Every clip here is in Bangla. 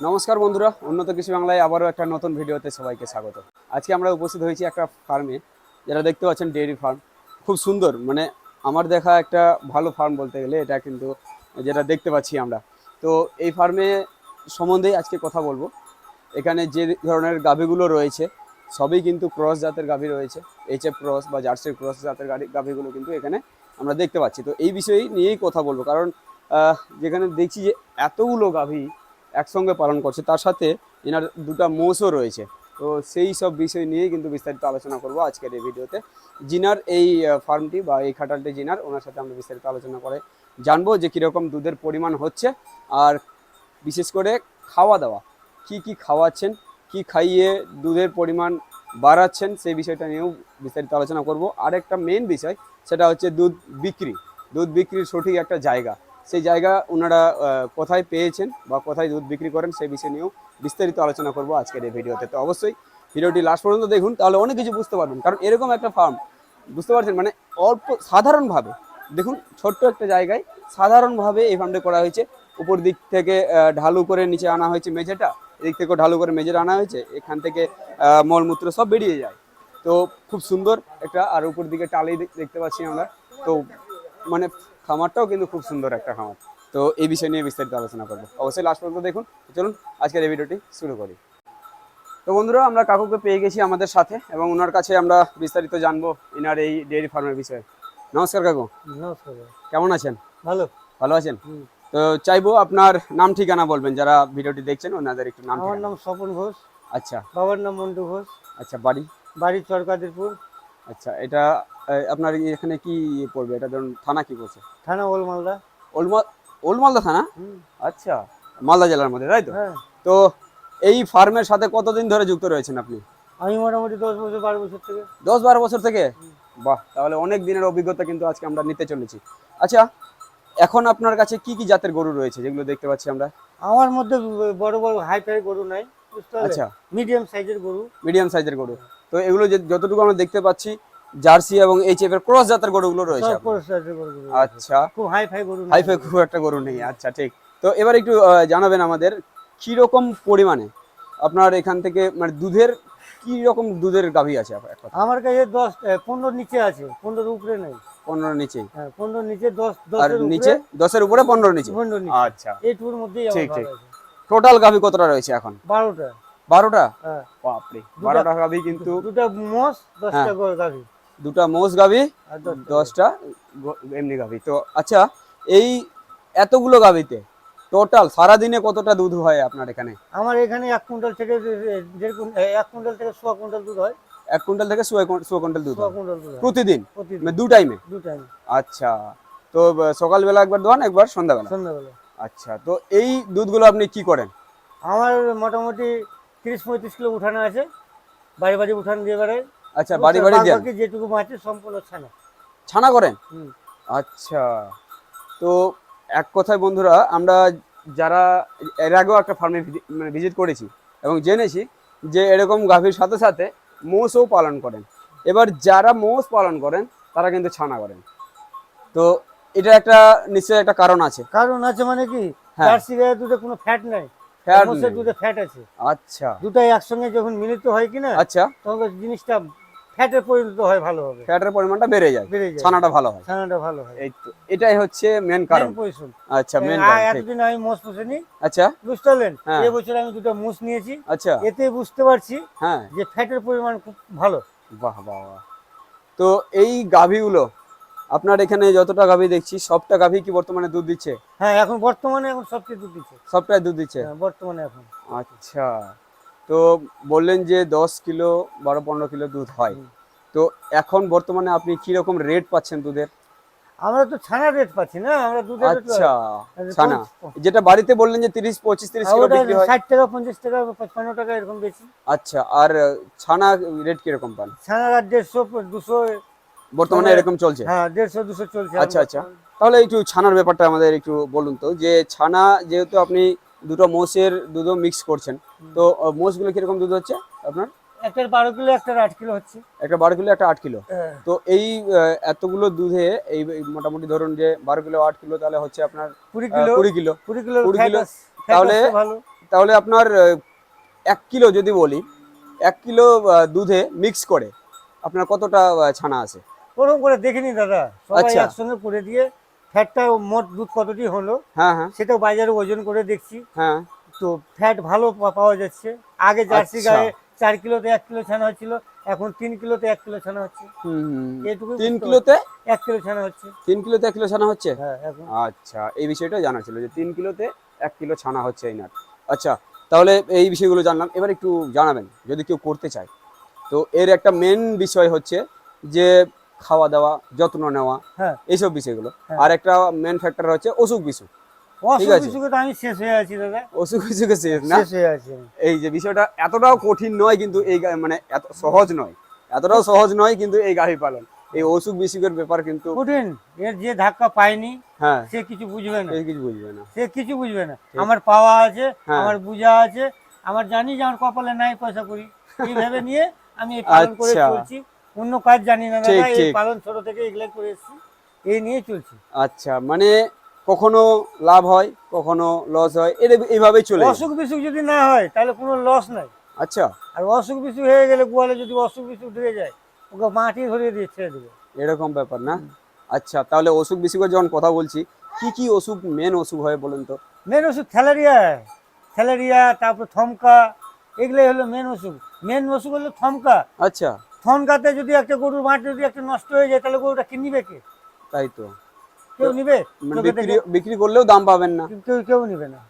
নমস্কার বন্ধুরা, উন্নত কৃষি বাংলায় আবারও একটা নতুন ভিডিওতে সবাইকে স্বাগত। আজকে আমরা উপস্থিত হয়েছি একটা ফার্মে যেটা দেখতে পাচ্ছেন ডেয়ারি ফার্ম খুব সুন্দর মানে আমার দেখা একটা ভালো ফার্ম বলতে গেলে এটা কিন্তু যেটা দেখতে পাচ্ছি আমরা। তো এই ফার্মে সম্বন্ধে আজকে কথা বলব। এখানে যে ধরনের গাভীগুলো রয়েছে, সবই কিন্তু ক্রস জাতের গাভী রয়েছে। এইচ এফ ক্রস বা জার্সি ক্রস জাতের গাড়ি গাভীগুলো কিন্তু এখানে আমরা দেখতে পাচ্ছি। তো এই বিষয়ে নিয়েই কথা বলব, কারণ যেখানে দেখছি যে এতগুলো গাভী একসঙ্গে পালন করছে। তার সাথে এনার দুটো মোষও রয়েছে। তো সেই সব বিষয় নিয়েই কিন্তু বিস্তারিত আলোচনা করব আজকের এই ভিডিওতে। জিনার এই ফার্মটি বা এই খাটালটি জিনার, ওনার সাথে আমরা বিস্তারিত আলোচনা করে জানব যে কীরকম দুধের পরিমাণ হচ্ছে আর বিশেষ করে খাওয়া দাওয়া। কি কি খাওয়াচ্ছেন, কি খাইয়ে দুধের পরিমাণ বাড়াচ্ছেন, সেই বিষয়টা নিয়েও বিস্তারিত আলোচনা করব। আর একটা মেন বিষয়, সেটা হচ্ছে দুধ বিক্রি। দুধ বিক্রির সঠিক একটা জায়গা। সেই জায়গা ওনারা কোথায় পেয়েছেন বা কোথায় দুধ বিক্রি করেন সেই বিষয় নিয়েও বিস্তারিত আলোচনা করব আজকের এই ভিডিওতে। তো অবশ্যই ভিডিওটি লাস্ট পর্যন্ত দেখুন, তাহলে অনেক কিছু বুঝতে পারবেন। কারণ এরকম একটা ফার্ম বুঝতে পারছেন? মানে অল্প, সাধারণভাবে, দেখুন ছোট্ট একটা জায়গায় সাধারণভাবে এই ফার্মটা করা হয়েছে। উপর দিক থেকে ঢালু করে নিচে আনা হয়েছে মেঝেটা, এদিক থেকেও ঢালু করে মেঝেটা আনা হয়েছে, এখান থেকে মলমূত্র সব বেরিয়ে যায়। তো খুব সুন্দর একটা, আর উপর দিকে টালি দেখতে পাচ্ছি আমরা। তো মানে খামারটাও কিন্তু খুব সুন্দর একটা খামার। তো এই বিষয় নিয়ে বিস্তারিত আলোচনা করব। অবশ্যই লাস্ট পর্যন্ত দেখুন। চলুন আজকের এই ভিডিওটি শুরু করি। তো বন্ধুরা আমরা কাকুকে পেয়ে গেছি আমাদের সাথে এবং ওনার কাছে আমরা বিস্তারিত জানব ইনার এই ডেয়ারি ফার্মের বিষয়ে। নমস্কার কাকু। নমস্কার। কেমন আছেন? ভালো। ভালো আছেন? তো চাইব আপনার নাম ঠিকানা বলবেন যারা ভিডিওটি দেখছেন ওনাদের একটু নাম আমার নাম স্বপন ঘোষ। আচ্ছা। বাবার নাম মন্টু ঘোষ। আচ্ছা বাড়ি? বাড়ি চরকাদিরপুর। আচ্ছা এটা আপনার এখানে কি পড়বে? এটা ধরুন থানা কি পড়ছে থানা ওলমালদা ওলমা ওলমালদা থানা? আচ্ছা মালদা জেলার মধ্যে তাই তো? হ্যাঁ। তো এই ফার্মের সাথে কতদিন ধরে যুক্ত রয়েছেন আপনি? আমি মোটামুটি দশ বছর বারো বছর থেকে। দশ বারো বছর থেকে? বাহ তাহলে অনেক দিনের অভিজ্ঞতা কিন্তু আজকে আমরা নিতে চলেছি। আচ্ছা এখন আপনার কাছে কি কি জাতের গরু রয়েছে যেগুলো দেখতে পাচ্ছি আমরা? আমার মধ্যে বড় বড় হাই ফাই গরু নাই আচ্ছা। মিডিয়াম সাইজের গরু। মিডিয়াম সাইজের গরু। তো এগুলো যতটুকু আমরা দেখতে পাচ্ছি জার্সি এবং এফ এর ক্রস জাতের গরুগুলো রয়েছে আচ্ছা। খুব হাই ফাই গরু নাই। হাইফাই খুব একটা গরু নেই আচ্ছা ঠিক। তো এবার একটু জানাবেন আমাদের কি রকম পরিমাণে আপনার এখান থেকে মানে দুধের কি রকম দুধের গাভী আছে আমার কাছে দশ পনেরো নিচে আছে পনেরোর উপরে নেই। পনেরো নিচে। হ্যাঁ পনেরো নিচে দশ আর দশের নিচে দশের উপরে পনেরো নিচে। আচ্ছা। এইটুকুর মধ্যেই আমার ঠিক, ঠিক। টোটাল গাভী কতটা রয়েছে এখন? বারোটা। বারোটা? হ্যাঁ। বাপরে বারোটা গাভী কিন্তু দুটা মোষ দশটা হ্যাঁ। গাভী। দুটা মোষ গাভী দশটা এমনি গাভী। তো আচ্ছা এই এতগুলো গাভীতে টোটাল সারাদিনে কতটা দুধ হয় আপনার এখানে? আমার এখানে এক কুইন্টাল থেকে দেড় কুইন্টাল এক কুইন্টাল থেকে সোয়া কুইন্টাল দুধ হয়। এক কুইন্টাল থেকে সোয়া কুইন্টাল- দুধ প্রতিদিন? মানে দু টাইমে দু টাইম আচ্ছা তো সকালবেলা একবার দোয়ান একবার সন্ধ্যাবেলা? সন্ধ্যাবেলা। আচ্ছা তো এই দুধগুলো আপনি কি করেন? আমার মোটামুটি তিরিশ পঁয়ত্রিশ কিলো উঠানো আছে বাড়ি বাড়ি উঠান দিয়ে বেড়ায়। আচ্ছা বাড়ি বাড়ি দেন। যেটুকু মাছে সম্পূর্ণ ছানা। ছানা করেন। আচ্ছা। তো এক কথায় বন্ধুরা আমরা যারা এর আগেও একটা ফার্মে মানে ভিজিট করেছি এবং জেনেছি যে এরকম গাভীর সাথে সাথে মোষও পালন করেন। এবার যারা মোষ পালন করেন তারা কিন্তু ছানা করেন। তো এটা একটা নিশ্চয়ই একটা কারণ আছে। কারণ আছে মানে কি? হ্যাঁ। গায়ে দুধে কোনো ফ্যাট নাই। দুধে ফ্যাট আছে। আচ্ছা। দুটাই একসঙ্গে যখন মিলিত হয় কিনা আচ্ছা। তখন জিনিসটা ফ্যাটে পরিণত হয় ভালোভাবে ফ্যাটের পরিমাণটা বেড়ে যায়। বেড়ে যায়। ছানাটা ভালো হয়। ছানাটা ভালো হয়। এই তো এটাই হচ্ছে মেন কারণ। পরিশ্রম। আচ্ছা মেন কারণ এতদিন আমি মোষ পুষিনি। আচ্ছা। হ্যাঁ। এবছর আমি দুটো মোষ নিয়েছি। আচ্ছা। এতে বুঝতে পারছি হ্যাঁ। যে ফ্যাটের পরিমাণ খুব ভালো। বাহ বাহ বাহ। তো এই গাভীগুলো আপনার এখানে যতটা গাভী দেখছি সবটা গাভী কি বর্তমানে দুধ দিচ্ছে? হ্যাঁ এখন বর্তমানে এখন সবচেয়ে দুধ দিচ্ছে। সবটাই দুধ দিচ্ছে? হ্যাঁ, বর্তমানে এখন। আচ্ছা। তো বললেন যে দশ কিলো বারো পনেরো কিলো দুধ হয়। তো এখন বর্তমানে আপনি কি রকম রেট পাচ্ছেন দুধের? আমরা তো ছানার রেট পাচ্ছি না আমরা দুধের আচ্ছা ছানা। যেটা বাড়িতে বললেন যে তিরিশ পঁচিশ তিরিশ আর কিলো বিক্রি হয়। ষাট টাকা পঞ্চাশ টাকা পঁচপান্ন টাকা এরকম বেশি। আচ্ছা আর ছানা রেট কীরকম পান? ছানা আর দেড়শো দুশো বর্তমানে এরকম চলছে? হ্যাঁ দেড়শো দুশো চলছে আচ্ছা, আচ্ছা। তাহলে একটু ছানার ব্যাপারটা আমাদের একটু বলুন তো যে ছানা যেহেতু আপনি দুটো মোষের দুধও মিক্স করছেন তো মোষগুলো কীরকম দুধ হচ্ছে আপনার? একটার বারো কিলো একটার আট কিলো হচ্ছে। একটা বারো কিলো একটা আট কিলো। হ্যাঁ। তো এই এতগুলো দুধে এই মোটামুটি ধরুন যে বারো কিলো আট কিলো তাহলে হচ্ছে আপনার কুড়ি কিলো। কুড়ি কিলো। কুড়ি কিলো কুড়ি কিলো, তাহলে- তাহলে আপনার এক কিলো যদি বলি এক কিলো দুধে মিক্স করে আপনার কতটা ছানা আছে? ওরকম করে দেখিনি দাদা। সবাই আচ্ছা। একসঙ্গে করে দিয়ে ফ্যাটটা মোট দুধ কতটি হলো? হ্যাঁ হ্যাঁ। সেটাও বাজারে ওজন করে দেখছি। হ্যাঁ। তো ফ্যাট ভালো পাওয়া যাচ্ছে। আগে জার্সি আচ্ছা। গায়ে চার কিলোতে এক কিলো ছানা হচ্ছিল এখন তিন কিলোতে এক কিলো ছানা হচ্ছে। হুম। তিন কিলোতে? এক কিলো ছানা হচ্ছে। তিন কিলোতে এক কিলো ছানা হচ্ছে? হ্যাঁ আচ্ছা এই বিষয়টা জানা ছিল যে তিন কিলোতে এক কিলো ছানা হচ্ছে এই নাট। আচ্ছা তাহলে এই বিষয়গুলো জানলাম। এবার একটু জানাবেন যদি কেউ করতে চায়। তো এর একটা মেন বিষয় হচ্ছে যে খাওয়া দাওয়া যত্ন নেওয়া হ্যাঁ। এইসব বিষয়গুলো। হ্যাঁ। আর একটা মেন ফ্যাক্টর হচ্ছে অসুখ বিসুখ। এই যে বিষয়টা এতটাও কঠিন নয় কিন্তু এই মানে এত সহজ নয়। এতটাও সহজ নয় কিন্তু এই গাভী পালন। এই অসুখ বিসুখের ব্যাপার কিন্তু কঠিন। এর যে ধাক্কা পায়নি হ্যাঁ। সে কিছু বুঝবে না। কিছু বুঝবে না। সে কিছু বুঝবে না। আমার পাওয়া আছে। আমার বুঝা আছে আমার জানি যে আমার কপালে নাই পয়সা করি এই ভেবে নিয়ে আমি পালন করে আচ্ছা। চলছি। অন্য কাজ জানি না দাদা এই পালন ছোট থেকে করে এসেছি। এই নিয়ে চলছি। আচ্ছা মানে কখনো লাভ হয় কখনো লস হয় এটা এইভাবেই চলে অসুখ বিসুখ যদি না হয় তাহলে কোনো লস নাই। আচ্ছা। আর অসুখ বিসুখ হয়ে গেলে গোয়ালে যদি অসুখ বিসুখ ঢুকে যায় ওকে মাটি ধরিয়ে দিয়ে ছেড়ে দেবে। এরকম ব্যাপার না? আচ্ছা তাহলে অসুখ বিসুখের যখন কথা বলছি কি কি অসুখ মেন অসুখ হয় বলেন তো? মেন অসুখ থ্যালেরিয়া থ্যালেরিয়া তারপর থমকা এগুলোই হলো মেন অসুখ। মেন অসুখ হলো থমকা। আচ্ছা। থমকাতে যদি একটা গরুর মাঠ যদি একটা নষ্ট হয়ে যায় তাহলে গরুটা কি নিবে কে? তাই তো। কেউ নিবে? মানে বিক্রি করলেও দাম পাবেন না। কেউ কেউ নিবে না।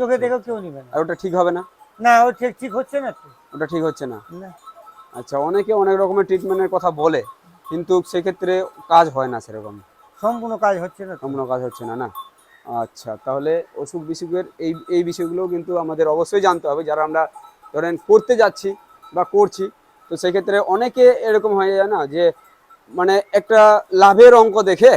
চোখে। দেখেও কেউ নিবে না। আর ওটা ঠিক হবে না? না ও ঠিক ঠিক হচ্ছে না ওটা ঠিক হচ্ছে না। আচ্ছা অনেকে অনেক রকমের ট্রিটমেন্টের কথা বলে কিন্তু সেক্ষেত্রে কাজ হয় না সেরকম। সম্পূর্ণ কাজ হচ্ছে না। সম্পূর্ণ কাজ হচ্ছে না না? আচ্ছা তাহলে অসুখ বিসুখের এই এই বিষয়গুলো কিন্তু আমাদের অবশ্যই জানতে হবে। যারা আমরা ধরেন করতে যাচ্ছি বা করছি তো সেক্ষেত্রে অনেকে এরকম হয়ে যায় না যে মানে একটা লাভের অঙ্ক দেখে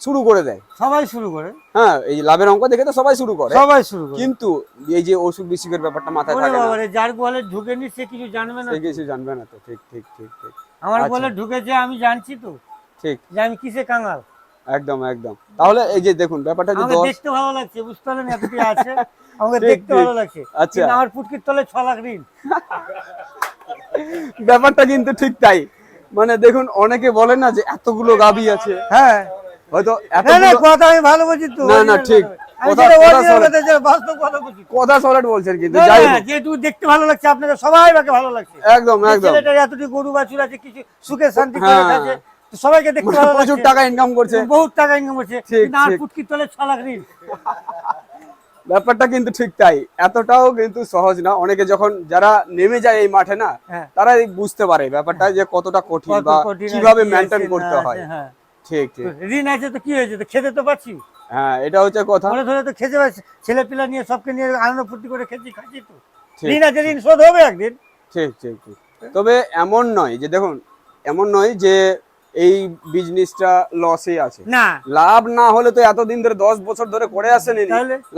শুরু করে দেয়। সবাই শুরু করে। হ্যাঁ এই লাভের অঙ্ক দেখে তো সবাই শুরু করে। সবাই শুরু করে। কিন্তু এই যে অসুখ বিসুখের ব্যাপারটা মাথায় থাকে না। বাবারে যার গোয়ালে ঢুকেনি সে কিছু জানবে না সে কিছু জানবে না তো ঠিক ঠিক ঠিক ঠিক। আমার আচ্ছা। গোয়ালে ঢুকেছে আমি জানছি তো ঠিক। যে আমি কিসে কাঙাল। একদম একদম। তাহলে এই যে দেখুন ব্যাপারটা যে আমাকে দেখতে ভালো লাগছে বুঝতে পারলেন এতটি আছে? আমাকে দেখতে ভালো লাগছে। আচ্ছা। আমার পুটকির তলে ছ লাখ ঋণ। ব্যাপারটা কিন্তু ঠিক তাই। মানে দেখুন অনেকে বলে না যে এতগুলো গাবি আছে। হ্যাঁ হয়তো কথা আমি ভালো বলছি তো। না, না, ঠিক। কথা। সলেট বলছেন কিন্তু যেহেতু দেখতে ভালো লাগছে আপনাকে সবাই ভালো লাগছে। একদম একদম। এতটি গরু বাছুর আছে কিছু সুখে শান্তি করে হ্যাঁ। সবাইকে দেখতে ভালো প্রচুর টাকা ইনকাম করছে। বহুত টাকা ইনকাম করছে। তলে ছ লাখ ঋণ ব্যাপারটা কিন্তু ঠিক তাই। এতটাও কিন্তু সহজ না। অনেকে যখন যারা নেমে যায় এই মাঠে না হ্যাঁ। তারা বুঝতে পারে ব্যাপারটা যে কতটা কঠিন বা কীভাবে মেনটেন করতে হয় হ্যাঁ। ঠিক ঠিক। ঋণ আছে তো কি হয়েছে? তো খেতে তো পাচ্ছি হ্যাঁ এটা হচ্ছে কথা। ধরে ধরে তো খেতে পাচ্ছি ছেলে পিলা নিয়ে সবকে নিয়ে আনন্দ ফুর্তি করে খেয়েছি খাচ্ছি তো। ঋণ আছে ঋণ শোধ হবে একদিন। ঠিক ঠিক ঠিক। তবে এমন নয় যে দেখুন এমন নয় যে এই বিজনেসটা লসে আছে। না। লাভ না হলে তো এতদিন ধরে দশ বছর ধরে করে আসেন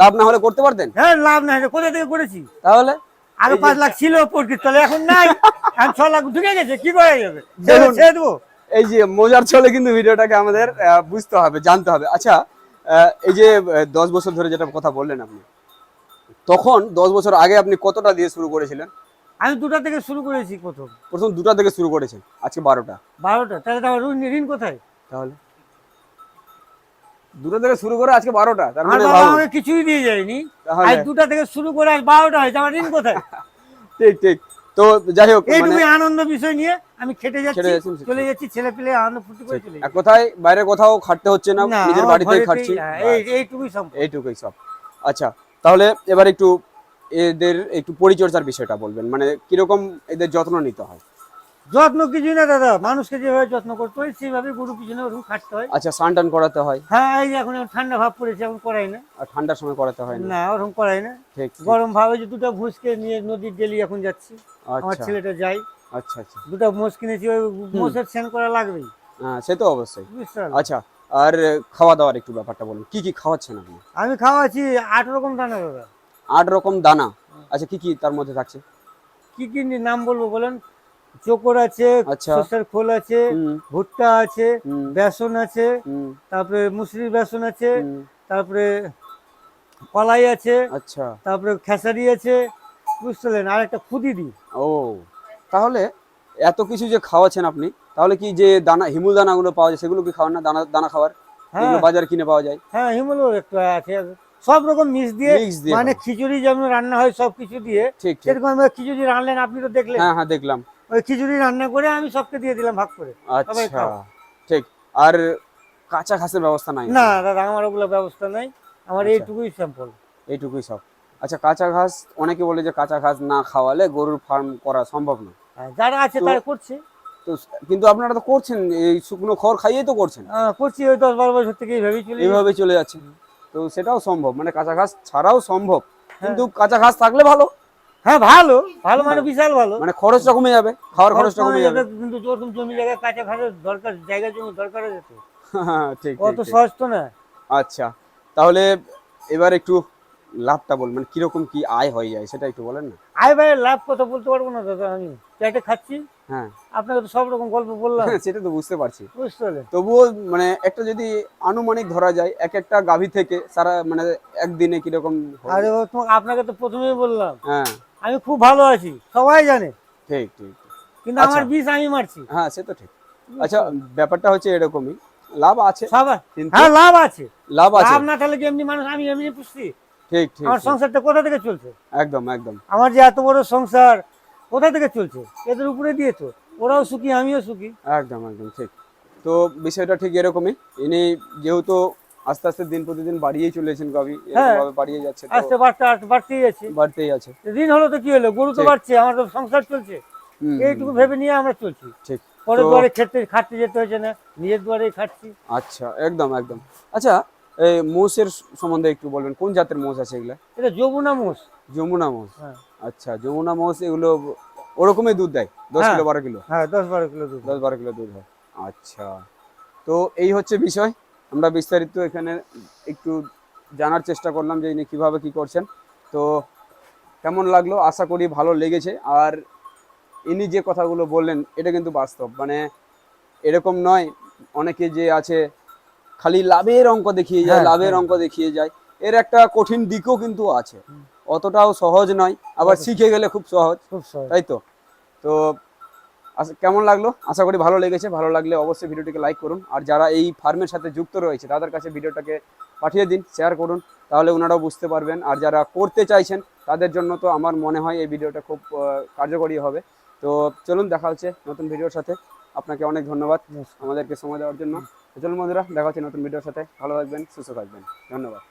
লাভ না হলে করতে পারতেন? হ্যাঁ লাভ না রে, কোথা থেকে করেছি? তাহলে? আগে পাঁচ লাখ ছিল তলে এখন নাই। এখন ছ লাখ ঢুকে গেছে কি করা যাবে? দেবো। এই যে মজার ছলে কিন্তু ভিডিওটাকে আমাদের বুঝতে হবে জানতে হবে। আচ্ছা এই যে দশ বছর ধরে যেটা কথা বললেন আপনি তখন দশ বছর আগে আপনি কতটা দিয়ে শুরু করেছিলেন? আমি দুটা থেকে শুরু করেছি প্রথম। প্রথম দুটা থেকে শুরু করেছেন। আজকে বারোটা। বারোটা? তাহলে তো আমার ঋণ ঋণ কোথায়? তাহলে? দুটো থেকে শুরু করে আজকে বারোটা তার মানে আমাকে কিছুই দিয়ে যায়নি। আজ দুটা থেকে শুরু করে আজ বারোটা হয়েছে আমার ঋণ কোথায়? ঠিক ঠিক। তো যাই হোক মানে এইটুকুই আনন্দ বিষয় নিয়ে আমি খেটে যাচ্ছি চলে যাচ্ছি ছেলে পেলে আনন্দ ফুর্তি করে চলে কথায়? বাইরে কোথাও খাটতে হচ্ছে না নিজের বাড়িতেই খাটছি। এই এইটুকুই সম্ভব এইটুকুই সব। আচ্ছা তাহলে এবার একটু এদের একটু পরিচর্যার বিষয়টা বলবেন। মানে কীরকম এদের যত্ন নিতে হয়? যত্ন কিছুই না দাদা মানুষকে যেভাবে যত্ন করতে হয় সেইভাবে গরু পিছনে ওরকম খাটতে হয়। আচ্ছা স্নান টান করাতে হয়? হ্যাঁ এই যে এখন ঠান্ডা ভাব পড়েছে এখন করাই না। আর ঠান্ডার সময় করাতে হয় না? না ওরকম করাই না। ঠিক। গরম ভাবে যে দুটো ভুসকে নিয়ে নদীর ডেলি এখন যাচ্ছি। আমার আচ্ছা। ছেলেটা যাই আচ্ছা আচ্ছা। দুটো মোষ কিনেছি ওই মোষের স্নান করা লাগবেই। হ্যাঁ সে তো অবশ্যই। আচ্ছা আর খাওয়া দাওয়ার একটু ব্যাপারটা বলুন। কি কি খাওয়াচ্ছেন আপনি? আমি খাওয়াচ্ছি আট রকম দানা দাদা। আট রকম দানা। আচ্ছা কি কি তার মধ্যে থাকছে? কি কি নাম বলব বলেন? চোকর আছে আচ্ছা। সর্ষের খোল আছে ভুট্টা আছে বেসন আছে তারপরে মুসুরির বেসন আছে তারপরে কলাই আছে আচ্ছা। তারপরে খেসারি আছে বুঝতে আর একটা খুদি দিই। ও তাহলে এত কিছু যে খাওয়াচ্ছেন আপনি তাহলে কি যে দানা হিমুল দানাগুলো পাওয়া যায় সেগুলো কি খাওয়ান না? দানা দানা খাবার হ্যাঁ। বাজার কিনে পাওয়া যায়? হ্যাঁ হিমুলও একটু আছে। সব রকম মিক্স দিয়ে মানে খিচুড়ি যেমন রান্না হয় সব কিছু দিয়ে সেরকম খিচুড়ি রান্নলেন আপনি তো দেখলেন। হ্যাঁ হ্যাঁ দেখলাম। ওই খিচুড়ি রান্না করে আমি সবকে দিয়ে দিলাম ভাগ করে। আচ্ছা ঠিক। আর কাঁচা ঘাসের ব্যবস্থা নাই? না দাদা আমার ওগুলো ব্যবস্থা নাই। আমার আচ্ছা। এইটুকুই স্যাম্পল এইটুকুই সব। আচ্ছা কাঁচা ঘাস অনেকে বলে যে কাঁচা ঘাস না খাওয়ালে গরুর ফার্ম করা সম্ভব না। যারা আছে তারা করছে। তো কিন্তু আপনারা তো করছেন এই শুকনো খড় খাইয়েই তো করছেন। করছি ওই দশ বারো বছর থেকে এইভাবেই চলে। এইভাবে চলে যাচ্ছে। তো সেটাও সম্ভব মানে কাঁচা ঘাস ছাড়াও সম্ভব। হ্যাঁ। কিন্তু কাঁচা ঘাস থাকলে ভালো। হ্যাঁ ভালো ভালো মানে বিশাল ভালো। মানে খরচটা কমে যাবে খাওয়ার খরচটা কমে যাবে। কিন্তু ওরকম জমি জায়গায় কাঁচা ঘাসের দরকার জায়গা জমি দরকার আছে তো হ্যাঁ, ঠিক ঠিক। সহজ তো না। আচ্ছা তাহলে এবার একটু লাভটা বল মানে কীরকম কি আয় হয়ে যায় সেটা একটু বলেন না। আয় ভাই লাভ কথা বলতে পারব না দাদা আমি। চাইটে খাচ্ছি? হ্যাঁ। আপনাকে তো সব রকম গল্প বললাম। সেটা তো বুঝতে পারছি। বুঝতে তবুও মানে একটা যদি আনুমানিক ধরা যায় এক একটা গাভী থেকে সারা মানে একদিনে কীরকম আরে আপনাকে তো প্রথমেই বললাম। হ্যাঁ। আমি খুব ভালো আছি সবাই জানে। ঠিক ঠিক। কিন্তু আচ্ছা। আমার বিষ আমি মারছি। হ্যাঁ সে তো ঠিক। আচ্ছা ব্যাপারটা হচ্ছে এরকমই। লাভ আছে হ্যাঁ লাভ আছে। লাভ আছে। লাভ না থাকলে কি এমনি মানুষ আমি এমনি পুষছি? ঠিক ঠিক আমার সংসারটা কোথা থেকে চলছে? একদম একদম। আমার যে এত বড় সংসার কোথা থেকে চলছে? এদের উপরে দিয়ে তো। ওরাও সুখী আমিও সুখী। একদম একদম ঠিক। তো বিষয়টা ঠিক এরকমই। ইনি যেহেতু আস্তে আস্তে দিন প্রতিদিন বাড়িয়েই চলেছেন গাভী হ্যাঁ। বাড়িয়ে যাচ্ছে আস্তে বাড়তে বাড়তেই যাচ্ছে বাড়তেই আছে। দিন হলো তো কি হলো? গরু তো বাড়ছে আমার তো সংসার চলছে। এইটুকু ভেবে নিয়ে আমরা চলছি। ঠিক। পরে তো- দুয়ারে খেতে খাটতে যেতে হয়েছে না নিজের দুয়ারে খাটছি। আচ্ছা একদম একদম। আচ্ছা এই মোষের সম্বন্ধে একটু বলবেন কোন জাতের মোষ আছে এগুলা? এটা যমুনা মোষ। যমুনা মোষ? হ্যাঁ। আচ্ছা যমুনা মোষ এগুলো ওরকমই দুধ দেয় দশ হ্যাঁ। কিলো বারো কিলো? হ্যাঁ দশ বারো কিলো দুধ। দশ বারো কিলো দুধ হয় আচ্ছা। তো এই হচ্ছে বিষয় আমরা বিস্তারিত এখানে একটু জানার চেষ্টা করলাম যে ইনি কীভাবে কী করছেন। তো কেমন লাগল? আশা করি ভালো লেগেছে। আর ইনি যে কথাগুলো বললেন এটা কিন্তু বাস্তব। মানে এরকম নয় অনেকে যে আছে খালি লাভের অঙ্ক দেখিয়ে যায় হ্যাঁ, লাভের হ্যাঁ। অঙ্ক দেখিয়ে যায়। এর একটা কঠিন দিকও কিন্তু আছে। অতটাও সহজ নয় আবার শিখে গেলে খুব সহজ তাই তো? তো কেমন লাগল? আশা করি ভালো লেগেছে ভালো লাগলে অবশ্যই ভিডিওটিকে লাইক করুন। আর যারা এই ফার্মের সাথে যুক্ত রয়েছে তাদের কাছে ভিডিওটাকে পাঠিয়ে দিন শেয়ার করুন তাহলে ওনারাও বুঝতে পারবেন। আর যারা করতে চাইছেন তাদের জন্য তো আমার মনে হয় এই ভিডিওটা খুব কার্যকরী হবে। তো চলুন দেখা হচ্ছে নতুন ভিডিওর সাথে। আপনাকে অনেক ধন্যবাদ আমাদেরকে সময় দেওয়ার জন্য। চলুন বন্ধুরা দেখা হচ্ছে নতুন ভিডিওর সাথে। ভালো থাকবেন সুস্থ থাকবেন। ধন্যবাদ।